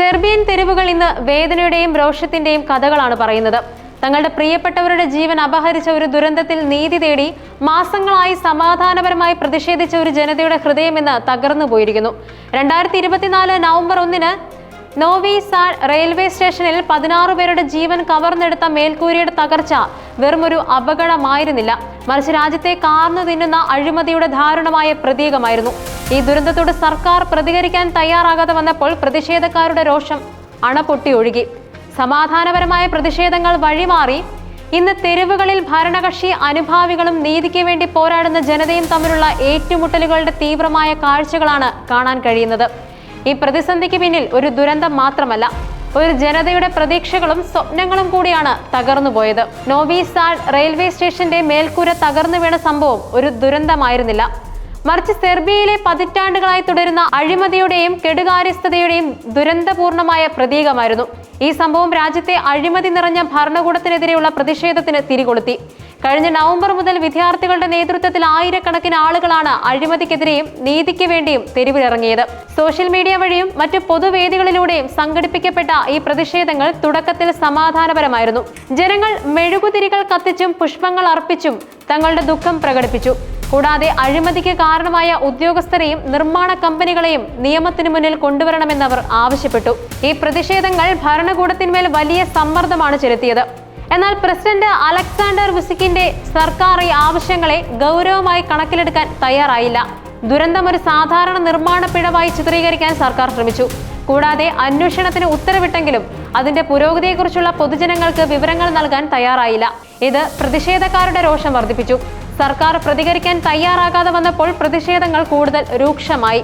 Serbian തെരുവുകൾ ഇന്ന് വേദനയുടെയും രോഷത്തിന്റെയും കഥകളാണ് പറയുന്നത്. തങ്ങളുടെ പ്രിയപ്പെട്ടവരുടെ ജീവൻ അപഹരിച്ച ഒരു ദുരന്തത്തിൽ നീതി തേടി മാസങ്ങളായി സമാധാനപരമായി പ്രതിഷേധിച്ച ഒരു ജനതയുടെ ഹൃദയം ഇന്ന് തകർന്നു പോയിരിക്കുന്നു രണ്ടായിരത്തി ഇരുപത്തിനാല് നവംബർ ഒന്നിന് നോവി സാഡ് റെയിൽവേ സ്റ്റേഷനിൽ പതിനാറ് പേരുടെ ജീവൻ കവർന്നെടുത്ത മേൽക്കൂരയുടെ തകർച്ച വെറുമൊരു അപകടമായിരുന്നില്ല. മറിച്ച് രാജ്യത്തെ കാർന്നു തിന്നുന്ന അഴിമതിയുടെ ദാരുണമായ പ്രതീകമായിരുന്നു. ഈ ദുരന്തത്തോട് സർക്കാർ പ്രതികരിക്കാൻ തയ്യാറാകാതെ വന്നപ്പോൾ പ്രതിഷേധക്കാരുടെ രോഷം അണപൊട്ടി ഒഴുകി സമാധാനപരമായ പ്രതിഷേധങ്ങൾ വഴിമാറി. ഇന്ന് തെരുവുകളിൽ ഭരണകക്ഷി അനുഭാവികളും നീതിക്ക് വേണ്ടി പോരാടുന്ന ജനതയും തമ്മിലുള്ള ഏറ്റുമുട്ടലുകളുടെ തീവ്രമായ കാഴ്ചകളാണ് കാണാൻ കഴിയുന്നത്. ഈ പ്രതിസന്ധിക്ക് പിന്നിൽ ഒരു ദുരന്തം മാത്രമല്ല ഒരു ജനതയുടെ പ്രതീക്ഷകളും സ്വപ്നങ്ങളും കൂടിയാണ് തകർന്നുപോയത് നോവിസാഡ് റെയിൽവേ സ്റ്റേഷന്റെ മേൽക്കൂര തകർന്നു വീണ സംഭവം ഒരു ദുരന്തമായിരുന്നില്ല. മറിച്ച് സെർബിയയിലെ പതിറ്റാണ്ടുകളായി തുടരുന്ന അഴിമതിയുടെയും കെടുകാര്യസ്ഥതയുടെയും ദുരന്തപൂർണമായ പ്രതീകമായിരുന്നു. ഈ സംഭവം രാജ്യത്തെ അഴിമതി നിറഞ്ഞ ഭരണകൂടത്തിനെതിരെയുള്ള പ്രതിഷേധത്തിന് തിരികൊളുത്തി. കഴിഞ്ഞ നവംബർ മുതൽ വിദ്യാർത്ഥികളുടെ നേതൃത്വത്തിൽ ആയിരക്കണക്കിന് ആളുകളാണ് അഴിമതിക്കെതിരെയും നീതിക്ക് വേണ്ടിയും തെരുവിലിറങ്ങിയത്. സോഷ്യൽ മീഡിയ വഴിയും മറ്റ് പൊതുവേദികളിലൂടെയും സംഘടിപ്പിക്കപ്പെട്ട ഈ പ്രതിഷേധങ്ങൾ തുടക്കത്തിൽ സമാധാനപരമായിരുന്നു. ജനങ്ങൾ മെഴുകുതിരികൾ കത്തിച്ചും പുഷ്പങ്ങൾ അർപ്പിച്ചും തങ്ങളുടെ ദുഃഖം പ്രകടിപ്പിച്ചു. കൂടാതെ അഴിമതിക്ക് കാരണമായ ഉദ്യോഗസ്ഥരെയും നിർമ്മാണ കമ്പനികളെയും നിയമത്തിന് മുന്നിൽ കൊണ്ടുവരണമെന്നവർ ആവശ്യപ്പെട്ടു. ഈ പ്രതിഷേധങ്ങൾ ഭരണകൂടത്തിന്മേൽ വലിയ സമ്മർദ്ദമാണ് ചെലുത്തിയത്. എന്നാൽ പ്രസിഡന്റ് അലക്സാണ്ടർ വുസിക്കിന്റെ സർക്കാർ ഈ ആവശ്യങ്ങളെ ഗൗരവമായി കണക്കിലെടുക്കാൻ തയ്യാറായില്ല. ദുരന്തം ഒരു സാധാരണ നിർമ്മാണ പിഴവായി ചിത്രീകരിക്കാൻ സർക്കാർ ശ്രമിച്ചു. കൂടാതെ അന്വേഷണത്തിന് ഉത്തരവിട്ടെങ്കിലും അതിന്റെ പുരോഗതിയെക്കുറിച്ചുള്ള പൊതുജനങ്ങൾക്ക് വിവരങ്ങൾ നൽകാൻ തയ്യാറായില്ല. ഇത് പ്രതിഷേധക്കാരുടെ രോഷം വർദ്ധിപ്പിച്ചു. സർക്കാർ പ്രതികരിക്കാൻ തയ്യാറാകാതെ വന്നപ്പോൾ പ്രതിഷേധങ്ങൾ കൂടുതൽ രൂക്ഷമായി.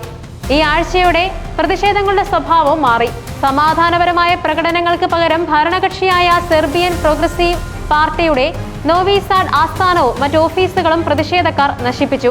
ഈ ആഴ്ചയോടെ പ്രതിഷേധങ്ങളുടെ സ്വഭാവം മാറി. സമാധാനപരമായ പ്രകടനങ്ങൾക്ക് പകരം ഭരണകക്ഷിയായ സെർബിയൻ പ്രോഗ്രസീവ് പാർട്ടിയുടെ നോവിസാഡ് ആസ്ഥാനവും മറ്റ് ഓഫീസുകളും പ്രതിഷേധക്കാർ നശിപ്പിച്ചു.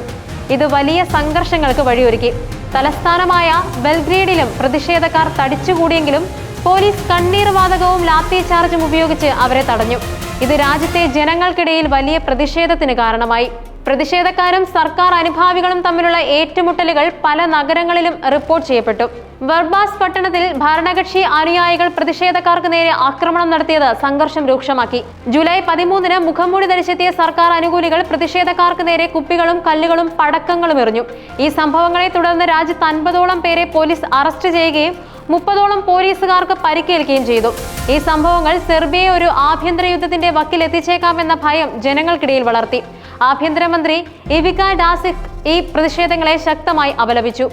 ഇത് വലിയ സംഘർഷങ്ങൾക്ക് വഴിയൊരുക്കി. തലസ്ഥാനമായ ബെൽഗ്രേഡിലും പ്രതിഷേധക്കാർ തടിച്ചുകൂടിയെങ്കിലും പോലീസ് കണ്ണീർ വാതകവും ലാത്തി ചാർജും ഉപയോഗിച്ച് അവരെ തടഞ്ഞു. ഇത് രാജ്യത്തെ ജനങ്ങൾക്കിടയിൽ വലിയ പ്രതിഷേധത്തിന് കാരണമായി. പ്രതിഷേധക്കാരും സർക്കാർ അനുഭാവികളും തമ്മിലുള്ള ഏറ്റുമുട്ടലുകൾ പല നഗരങ്ങളിലും റിപ്പോർട്ട് ചെയ്യപ്പെട്ടു. വർബാസ് പട്ടണത്തിൽ ഭരണകക്ഷി അനുയായികൾ പ്രതിഷേധക്കാർക്ക് നേരെ ആക്രമണം നടത്തിയത് സംഘർഷം രൂക്ഷമാക്കി. ജൂലൈ പതിമൂന്നിന് മുഖംമൂടി ധരിച്ചെത്തിയ സർക്കാർ അനുകൂലികൾ പ്രതിഷേധക്കാർക്ക് നേരെ കുപ്പികളും കല്ലുകളും പടക്കങ്ങളും എറിഞ്ഞു. ഈ സംഭവങ്ങളെ തുടർന്ന് രാജ്യത്ത് അൻപതോളം പേരെ പോലീസ് അറസ്റ്റ് ചെയ്യുകയും മുപ്പതോളം പോലീസുകാർക്ക് പരിക്കേൽക്കുകയും ചെയ്തു. ഈ സംഭവങ്ങൾ സെർബിയയെ ഒരു ആഭ്യന്തര യുദ്ധത്തിന്റെ വക്കിൽ എത്തിച്ചേക്കാമെന്ന ഭയം ജനങ്ങൾക്കിടയിൽ വളർത്തി. ആഭ്യന്തരമന്ത്രി ഇവിക ഡാസിക് ഈ പ്രതിഷേധങ്ങളെ ശക്തമായി അപലപിച്ചു.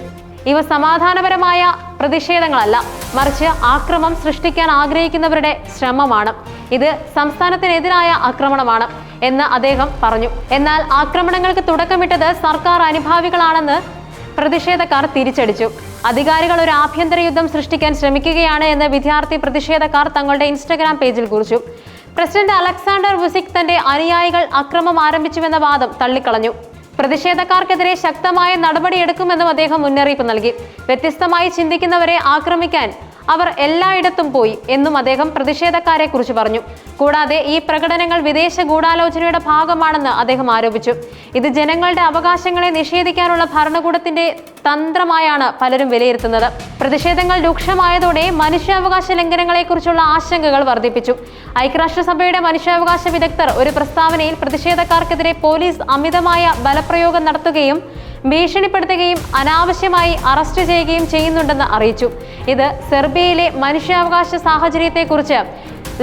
ഇവ സമാധാനപരമായ പ്രതിഷേധങ്ങളല്ല മറിച്ച് ആക്രമം സൃഷ്ടിക്കാൻ ആഗ്രഹിക്കുന്നവരുടെ ശ്രമമാണ്. ഇത് സംസ്ഥാനത്തിനെതിരായ ആക്രമണമാണ് എന്ന് അദ്ദേഹം പറഞ്ഞു. എന്നാൽ ആക്രമണങ്ങൾക്ക് തുടക്കമിട്ടത് സർക്കാർ അനുഭാവികളാണെന്ന് പ്രതിഷേധക്കാർ തിരിച്ചടിച്ചു. അധികാരികൾ ഒരു ആഭ്യന്തര യുദ്ധം സൃഷ്ടിക്കാൻ ശ്രമിക്കുകയാണ് എന്ന് വിദ്യാർത്ഥി പ്രതിഷേധക്കാർ തങ്ങളുടെ ഇൻസ്റ്റഗ്രാം പേജിൽ കുറിച്ചു. പ്രസിഡന്റ് അലക്സാണ്ടർ വുസിക് തന്റെ അനുയായികൾ അക്രമം ആരംഭിച്ചുവെന്ന വാദം തള്ളിക്കളഞ്ഞു. പ്രതിഷേധക്കാർക്കെതിരെ ശക്തമായ നടപടിയെടുക്കുമെന്നും അദ്ദേഹം മുന്നറിയിപ്പ് നൽകി. വ്യത്യസ്തമായി ചിന്തിക്കുന്നവരെ ആക്രമിക്കാൻ അവർ എല്ലായിടത്തും പോയി എന്നും അദ്ദേഹം പ്രതിഷേധക്കാരെ കുറിച്ച് പറഞ്ഞു. കൂടാതെ ഈ പ്രകടനങ്ങൾ വിദേശ ഗൂഢാലോചനയുടെ ഭാഗമാണെന്ന് അദ്ദേഹം ആരോപിച്ചു. ഇത് ജനങ്ങളുടെ അവകാശങ്ങളെ നിഷേധിക്കാനുള്ള ഭരണകൂടത്തിന്റെ തന്ത്രമായാണ് പലരും വിലയിരുത്തുന്നത്. പ്രതിഷേധങ്ങൾ രൂക്ഷമായതോടെ മനുഷ്യാവകാശ ലംഘനങ്ങളെക്കുറിച്ചുള്ള ആശങ്കകൾ വർദ്ധിപ്പിച്ചു. ഐക്യരാഷ്ട്രസഭയുടെ മനുഷ്യാവകാശ വിദഗ്ധർ ഒരു പ്രസ്താവനയിൽ പ്രതിഷേധക്കാർക്കെതിരെ പോലീസ് അമിതമായ ബലപ്രയോഗം നടത്തുകയും ഭീഷണിപ്പെടുത്തുകയും അനാവശ്യമായി അറസ്റ്റ് ചെയ്യുകയും ചെയ്യുന്നുണ്ടെന്ന് അറിയിച്ചു. ഇത് സെർബിയയിലെ മനുഷ്യാവകാശ സാഹചര്യത്തെക്കുറിച്ച്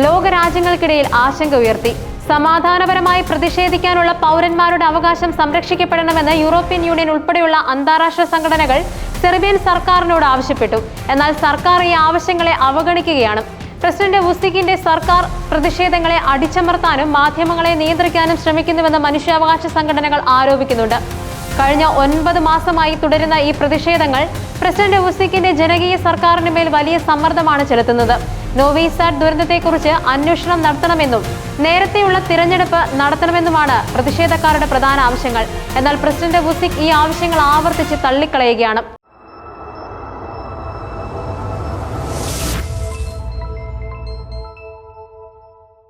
ലോകരാജ്യങ്ങൾക്കിടയിൽ ആശങ്ക ഉയർത്തി. സമാധാനപരമായി പ്രതിഷേധിക്കാനുള്ള പൗരന്മാരുടെ അവകാശം സംരക്ഷിക്കപ്പെടണമെന്ന് യൂറോപ്യൻ യൂണിയൻ ഉൾപ്പെടെയുള്ള അന്താരാഷ്ട്ര സംഘടനകൾ സെർബിയൻ സർക്കാരിനോട് ആവശ്യപ്പെട്ടു. എന്നാൽ സർക്കാർ ഈ ആവശ്യങ്ങളെ അവഗണിക്കുകയാണ്. പ്രസിഡന്റ് വുസിക്കിന്റെ സർക്കാർ പ്രതിഷേധങ്ങളെ അടിച്ചമർത്താനും മാധ്യമങ്ങളെ നിയന്ത്രിക്കാനും ശ്രമിക്കുന്നുവെന്ന് മനുഷ്യാവകാശ സംഘടനകൾ ആരോപിക്കുന്നുണ്ട്. കഴിഞ്ഞ ഒൻപത് മാസമായി തുടരുന്ന ഈ പ്രതിഷേധങ്ങൾ പ്രസിഡന്റ് ഉസിക്കിന്റെ ജനകീയ സർക്കാരിന് മേൽ വലിയ സമ്മർദ്ദമാണ് ചെലുത്തുന്നത്. നോവിസാഡ് ദുരന്തത്തെക്കുറിച്ച് അന്വേഷണം നടത്തണമെന്നും നേരത്തെയുള്ള തിരഞ്ഞെടുപ്പ് നടത്തണമെന്നുമാണ് പ്രതിഷേധക്കാരുടെ പ്രധാന ആവശ്യങ്ങൾ. എന്നാൽ പ്രസിഡന്റ് ഉസിക് ഈ ആവശ്യങ്ങൾ ആവർത്തിച്ച് തള്ളിക്കളയുകയാണ്.